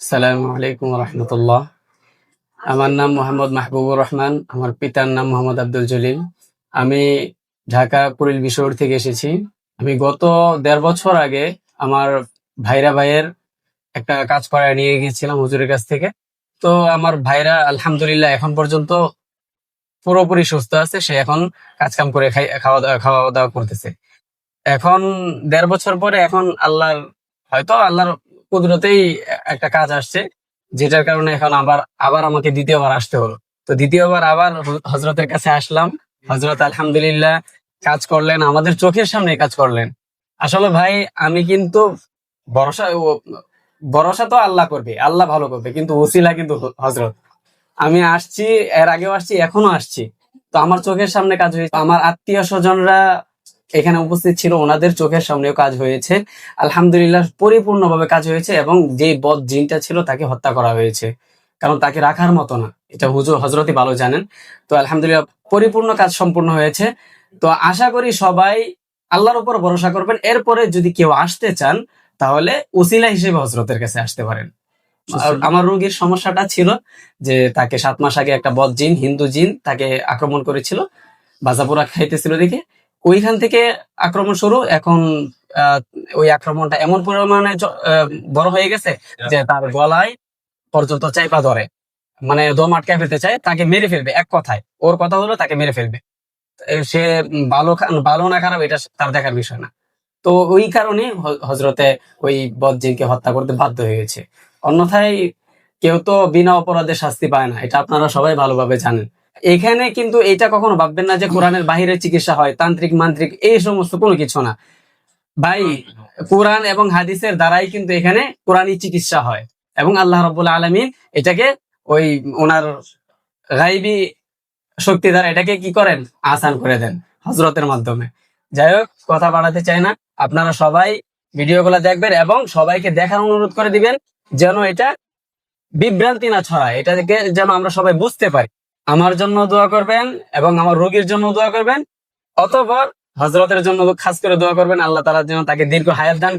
সালামু আলাইকুম রহমতুল্লাহ। আমার নাম মোহাম্মদ মাহবুবুর রহমান, আমার পিতার নাম মোহাম্মদ আব্দুল জলিল। আমি ঢাকা কুড়িল বিশোর থেকে এসেছি। আমি গত দেড় বছর আগে আমার ভাইরা ভাইয়ের একটা কাজ করায় নিয়ে গিয়েছিলাম হুজুরের কাছ থেকে। তো আমার ভাইরা আলহামদুলিল্লাহ এখন পর্যন্ত পুরোপুরি সুস্থ আছে, সে এখন কাজ কাম করে খাওয়া দাওয়া খাওয়া দাওয়া করতেছে। এখন দেড় বছর পরে এখন আল্লাহর, হয়তো আল্লাহর কুদরতেই একটা কাজ আসছে, যেটার কারণে এখন আবার আবার আমাকে দ্বিতীয়বার আসতে হলো। তো দ্বিতীয়বার আবার হজরতের কাছে আসলাম। হজরত আলহামদুলিল্লাহ কাজ করলেন, আমাদের চোখের সামনে কাজ করলেন। আসলে ভাই, আমি কিন্তু ভরসা ভরসা তো আল্লাহ করবে, আল্লাহ ভালো করবে, কিন্তু ওসিলা কিন্তু হজরত আমি আসছি, এর আগেও আসছি, এখনও আসছি। তো আমার চোখের সামনে কাজ হয়েছে। আমার আত্মীয় স্বজনরা এখানে উপস্থিত ছিল ওনাদের চোখের সামনেও কাজ হয়েছে। আলহামদুলিল্লাহ পরিপূর্ণভাবে কাজ হয়েছে এবং যে বদ জিনটা ছিল তাকে হত্যা করা হয়েছে। কারণ তাকে রাখার মতো না। এটা হুজুর হজরতই ভালো জানেন। তো আলহামদুলিল্লাহ পরিপূর্ণ কাজ সম্পূর্ণ হয়েছে। তো আশা করি সবাই আল্লাহর উপর ভরসা করবেন। এরপরে যদি কেউ আসতে চান তাহলে উসিলা হিসেবে হজরতের কাছে আসতে পারেন। আর আমার রোগীর সমস্যাটা ছিল যে তাকে সাত মাস আগে একটা বদ জিন হিন্দু জিন তাকে আক্রমণ করেছিল। বাজাপুরা খাইতেছিল দেখে। ওইখান থেকে আক্রমণ শুরু। এখন ওই আক্রমণটা এমন পরিমাণে বড় হয়ে গেছে যে তার গলায় পর্যন্ত চাইপা ধরে। মানে দম আটকায় ফেলতে চায় তাকে মেরে ফেলবে এক কথায়। ওর কথা হলো তাকে মেরে ফেলবে। সে ভালো ভালো না খারাপ এটা তার দেখার বিষয় না। তো ওই কারণে হজরতে ওই বদজিনকে হত্যা করতে বাধ্য হয়েছে অন্যথায় কেউ তো বিনা অপরাধে শাস্তি পায় না এটা আপনারা সবাই ভালোভাবে জানেন। এখানে কিন্তু এটা কখনো ভাববেন না যে কোরআনের বাহিরে চিকিৎসা হয়, তান্ত্রিক, মান্ত্রিক, এই সমস্ত কোনো কিছু না। ভাই, কোরআন এবং হাদিসের দ্বারাই কিন্তু এখানে কোরআনই চিকিৎসা হয় এবং আল্লাহ রব্বুল আলমিন এটাকে ওই ওনার গাইবি শক্তি দ্বারা এটাকে কি করেন? আসান করে দেন হজরতের মাধ্যমে। যাই হোক, কথা বাড়াতে চাই না। আপনারা সবাই ভিডিওগুলো দেখবেন এবং সবাইকে দেখার অনুরোধ করে দিবেন যেন এটা বিভ্রান্তি না ছড়ায়, এটাকে যেন আমরা সবাই বুঝতে পারি। আমার জন্য দোয়া করবেন এবং আমার রোগীর জন্য দোয়া করবেন অতবার হজরতের জন্য খাস করে দোয়া করবেন, আল্লাহ তালার জন্য তাকে দীর্ঘ হায়াত দান